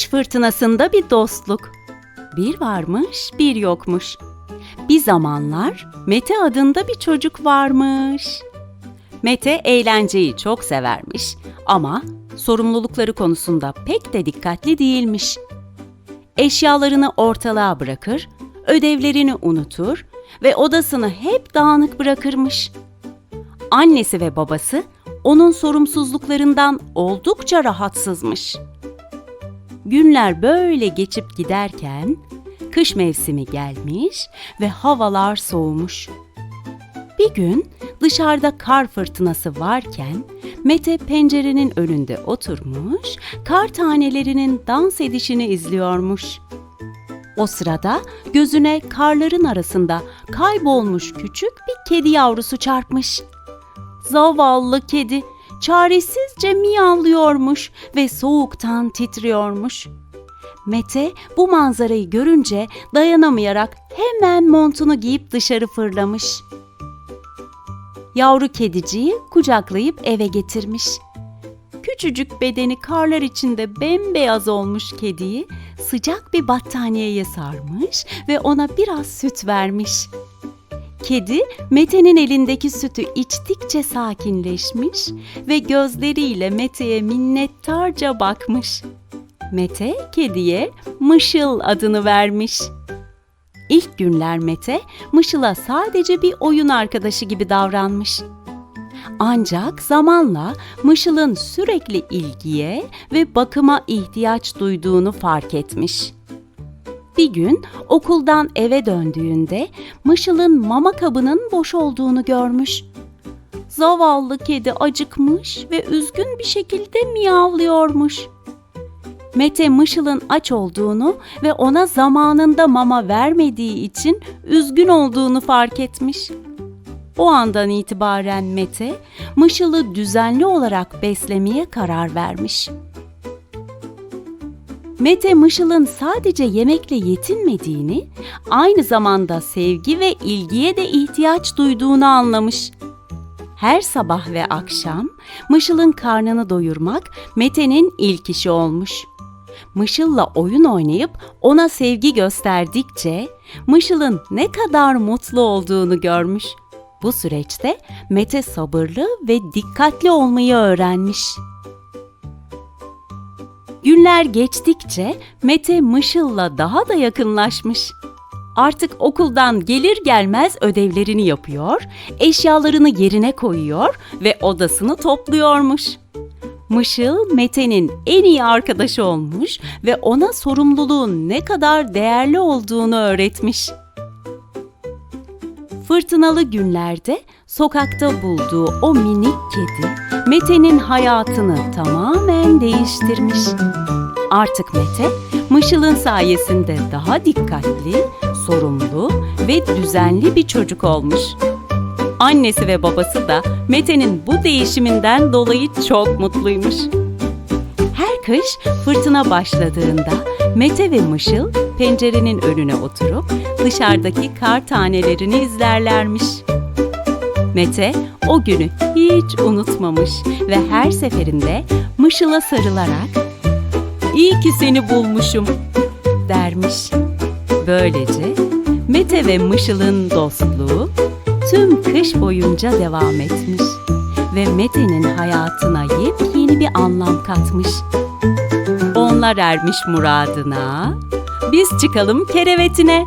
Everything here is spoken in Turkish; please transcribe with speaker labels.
Speaker 1: Kış fırtınasında bir dostluk. Bir varmış, bir yokmuş. Bir zamanlar Mete adında bir çocuk varmış. Mete eğlenceyi çok severmiş ama sorumlulukları konusunda pek de dikkatli değilmiş. Eşyalarını ortalığa bırakır, ödevlerini unutur ve odasını hep dağınık bırakırmış. Annesi ve babası onun sorumsuzluklarından oldukça rahatsızmış. Günler böyle geçip giderken kış mevsimi gelmiş ve havalar soğumuş. Bir gün dışarıda kar fırtınası varken Mete pencerenin önünde oturmuş, kar tanelerinin dans edişini izliyormuş. O sırada gözüne karların arasında kaybolmuş küçük bir kedi yavrusu çarpmış. Zavallı kedi çaresizce miyavlıyormuş ve soğuktan titriyormuş. Mete bu manzarayı görünce dayanamayarak hemen montunu giyip dışarı fırlamış. Yavru kediciyi kucaklayıp eve getirmiş. Küçücük bedeni karlar içinde bembeyaz olmuş kediyi sıcak bir battaniyeye sarmış ve ona biraz süt vermiş. Kedi Mete'nin elindeki sütü içtikçe sakinleşmiş ve gözleriyle Mete'ye minnettarca bakmış. Mete kediye Mışıl adını vermiş. İlk günler Mete Mışıl'a sadece bir oyun arkadaşı gibi davranmış. Ancak zamanla Mışıl'ın sürekli ilgiye ve bakıma ihtiyaç duyduğunu fark etmiş. Bir gün okuldan eve döndüğünde Mışıl'ın mama kabının boş olduğunu görmüş. Zavallı kedi acıkmış ve üzgün bir şekilde miyavlıyormuş. Mete Mışıl'ın aç olduğunu ve ona zamanında mama vermediği için üzgün olduğunu fark etmiş. O andan itibaren Mete, Mışıl'ı düzenli olarak beslemeye karar vermiş. Mete Mışıl'ın sadece yemekle yetinmediğini, aynı zamanda sevgi ve ilgiye de ihtiyaç duyduğunu anlamış. Her sabah ve akşam Mışıl'ın karnını doyurmak Mete'nin ilk işi olmuş. Mışıl'la oyun oynayıp ona sevgi gösterdikçe Mışıl'ın ne kadar mutlu olduğunu görmüş. Bu süreçte Mete sabırlı ve dikkatli olmayı öğrenmiş. Günler geçtikçe Mete Mışıl'la daha da yakınlaşmış. Artık okuldan gelir gelmez ödevlerini yapıyor, eşyalarını yerine koyuyor ve odasını topluyormuş. Mışıl Mete'nin en iyi arkadaşı olmuş ve ona sorumluluğun ne kadar değerli olduğunu öğretmiş. Fırtınalı günlerde sokakta bulduğu o minik kedi Mete'nin hayatını tamamen değiştirmiş. Artık Mete, Mışıl'ın sayesinde daha dikkatli, sorumlu ve düzenli bir çocuk olmuş. Annesi ve babası da Mete'nin bu değişiminden dolayı çok mutluymuş. Her kış fırtına başladığında Mete ve Mışıl pencerenin önüne oturup dışarıdaki kar tanelerini izlerlermiş. Mete o günü hiç unutmamış ve her seferinde Mışıl'a sarılarak "İyi ki seni bulmuşum." dermiş. Böylece Mete ve Mışıl'ın dostluğu tüm kış boyunca devam etmiş ve Mete'nin hayatına yepyeni bir anlam katmış. Onlar ermiş muradına, biz çıkalım kerevetine.